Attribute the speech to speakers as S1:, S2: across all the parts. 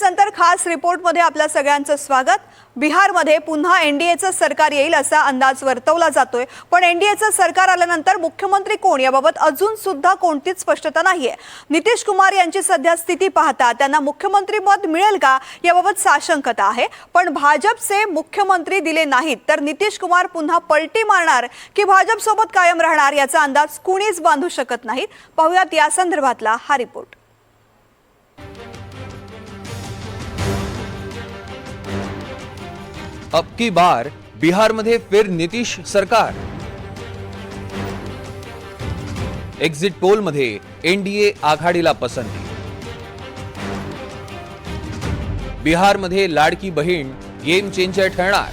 S1: नंतर खास रिपोर्टमध्ये आपल्या सगळ्यांचं स्वागत. बिहारमध्ये पुन्हा एनडीएचं सरकार येईल असा अंदाज वर्तवला जातोय. पण एनडीएचं सरकार आल्यानंतर मुख्यमंत्री कोण? याबाबत अजून सुद्धा कोणतीच स्पष्टता नाहीये. नितीश कुमार यांची सध्या स्थिती पाहता त्यांना मुख्यमंत्री पद मिळेल का? याबाबत साशंकता आहे. पण भाजपचे मुख्यमंत्री दिले नाहीत तर नितीश कुमार पुन्हा पलटी मारणार की भाजपसोबत कायम राहणार याचा अंदाज कुणीच बांधू शकत नाहीत? पाहुयात या संदर्भातला हा रिपोर्ट.
S2: अब की बार बिहारमध्ये फिर नितीश सरकार। एक्झिट पोलमध्ये एनडीए आघाडीला पसंती। बिहारमध्ये लाडकी बहीण गेम चेंजर ठरणार।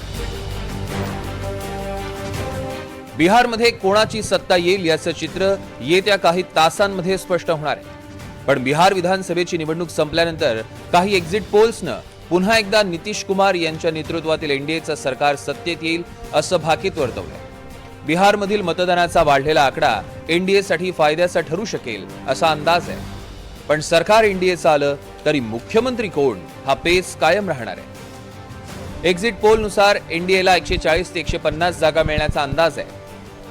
S2: बिहारमध्ये कोणाची सत्ता येईल याचं चित्र येत्या काही तासांमध्ये स्पष्ट होणार आहे. पण बिहार विधानसभेची निवडणूक संपल्यानंतर काही एक्झिट पोल्सनं पुन्हा एकदा नितीश कुमार यांच्या नेतृत्वातील एनडीएचं सरकार सत्तेत येईल असं भाकीत वर्तवलं बिहारमधील मतदानाचा वाढलेला आकडा एनडीएसाठी फायद्याचा ठरू शकेल असा अंदाज आहे. पण सरकार एनडीएचं आलं तरी मुख्यमंत्री कोण हा पेस कायम राहणार आहे. एक्झिट पोलनुसार एनडीएला एकशे चाळीस ते एकशे पन्नास जागा मिळण्याचा अंदाज आहे.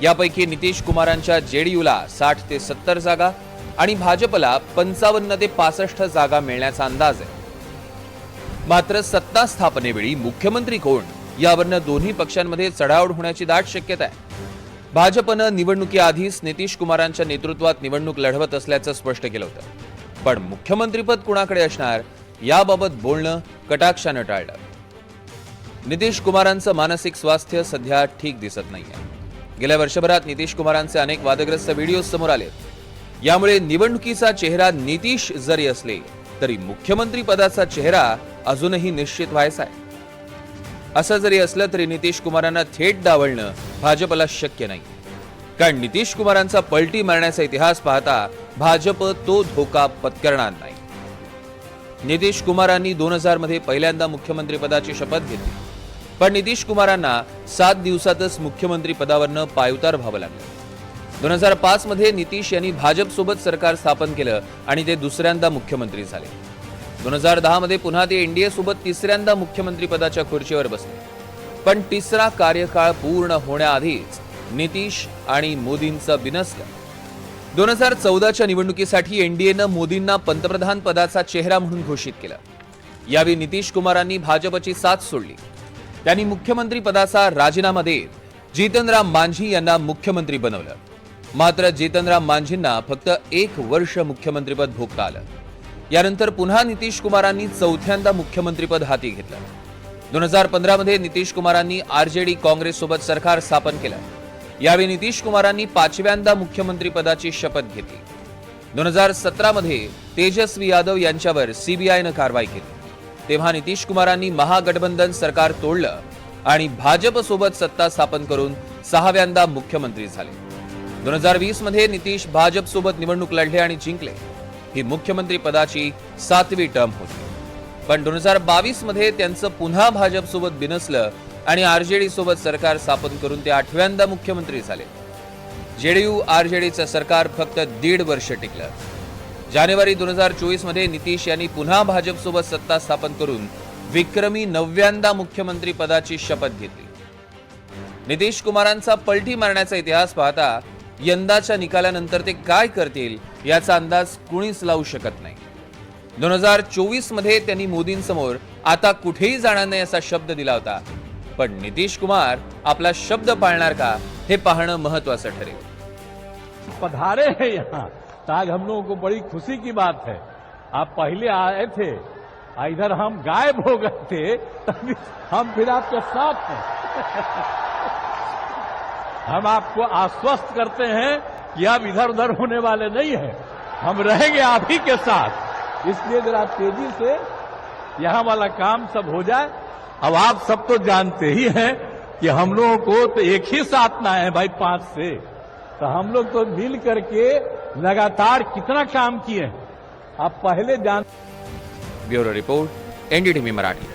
S2: यापैकी नितीश कुमारांच्या जेडीयूला साठ ते सत्तर जागा आणि भाजपला पंचावन्न ते पासष्ट जागा मिळण्याचा अंदाज आहे. मात्र सत्ता स्थापनेवेळी मुख्यमंत्री कोण? यावरनं दोन्ही पक्षांमध्ये चढाओढ होण्याची दाट शक्यता आहे. भाजपनं निवडणुकीआधीच नितीश कुमारांच्या नेतृत्वात निवडणूक लढवत असल्याचं स्पष्ट केलं होतं. पण मुख्यमंत्रीपद कुणाकडे असणार? याबाबत बोलणं कटाक्षानं टाळलं. नितीश कुमारांचं मानसिक स्वास्थ्य सध्या ठीक दिसत नाहीये. गेल्या वर्षभरात नितीश कुमारांचे अनेक वादग्रस्त व्हिडिओ समोर आले यामुळे निवडणुकीचा चेहरा नितीश जरी असले तरी मुख्यमंत्री पदाचा चेहरा अजूनही निश्चित व्हायचा आहे. असं जरी असलं तरी नितीश कुमारांना थेट डावलणं भाजपला शक्य नाही. कारण नितीश कुमारांचा पलटी मारण्याचा इतिहास पाहता भाजप तो धोका पत्करणार नाही. नितीश कुमारांनी दोन हजारमध्ये पहिल्यांदा मुख्यमंत्रीपदाची शपथ घेतली. पण नितीश कुमारांना सात दिवसातच मुख्यमंत्री पदावरनं पायउतार व्हावं लागलं. दोन हजार पाचमध्ये नितीश यांनी भाजपसोबत सरकार स्थापन केलं आणि ते दुसऱ्यांदा मुख्यमंत्री झाले. दोन हजार दहामध्ये पुन्हा ते एनडीए सोबत तिसऱ्यांदा मुख्यमंत्रीपदाच्या खुर्चीवर बसले. पण तिसरा कार्यकाळ पूर्ण होण्याआधीच नितीश आणि मोदींचं बिनसलं. दोन हजार चौदाच्या निवडणुकीसाठी एनडीएनं मोदींना पंतप्रधान पदाचा चेहरा म्हणून घोषित केलं. यावेळी नितीश कुमारांनी भाजपची साथ सोडली. त्यांनी मुख्यमंत्री पदाचा राजीनामा देत जितनराम मांझी यांना मुख्यमंत्री बनवलं. मात्र जितनराम मांझींना फक्त एक वर्ष मुख्यमंत्रीपद भोगता आलं. यानंतर पुन्हा नितीश कुमारांनी चौथ्यांदा मुख्यमंत्रीपद हाती घेतलं. दोन हजार पंधरामध्ये नितीश कुमारांनी आरजेडी काँग्रेससोबत सरकार स्थापन केलं. यावेळी नितीश कुमारांनी पाचव्यांदा मुख्यमंत्रीपदाची शपथ घेतली. दोन हजार सतरामध्ये तेजस्वी यादव यांच्यावर सीबीआयनं कारवाई केली. तेव्हा नितीश कुमारांनी महागठबंधन सरकार तोडलं आणि भाजपसोबत सत्ता स्थापन करून सहाव्यांदा मुख्यमंत्री झाले. दोन हजार वीसमध्ये नितीश भाजप सोबत निवडणूक लढले आणि जिंकले. ही मुख्यमंत्री पदाची सातवी टर्म होती. पण दोन हजार बावीसमध्ये त्यांचं पुन्हा भाजप सोबत बिनसलं आणि आरजेडी सोबत सरकार स्थापन करून ते आठव्यांदा मुख्यमंत्री झाले. जेडीयू आरजेडीचं सरकार फक्त दीड वर्ष टिकलं. जानेवारी दोन हजार चोवीसमध्ये नितीश यांनी पुन्हा भाजप सोबत सत्ता स्थापन करून विक्रमी नवव्यांदा मुख्यमंत्री पदाची शपथ घेतली. नितीश कुमारांचा पलटी मारण्याचा इतिहास पाहता यंदाच्या निकालानंतर ते काय करतील याचा अंदाज कुणीच लावू शकत नाही. दोन हजार चोवीसमध्ये त्यांनी मोदींसमोर आता कुठेही जाणार नाही असा शब्द दिला होता. पण नितीश कुमार आपला शब्द पाळणार का हे पाहणं महत्वाचं ठरेल.
S3: पधारे है यहाँ. तो हम लोगों को बड़ी खुशी की बात है. आप पहले आए थे इधर हम गायब हो गए थे तभी हम फिर आपके साथ हैं। हम आपको आश्वस्त करते हैं कि आप इधर उधर होने वाले नहीं हैं। हम रहेंगे आप ही के साथ। इसलिए जरा तेज़ी से यहाँ वाला काम सब हो जाए। अब आप सब तो जानते ही हैं कि हम लोगों को तो एक ही साथ ना है भाई पाँच से। तो हम लोग तो मिल करके लगातार कितना काम किए हैं। आप पहले जान
S2: ब्यूरो रिपोर्ट एनडीटीव्ही मराठी।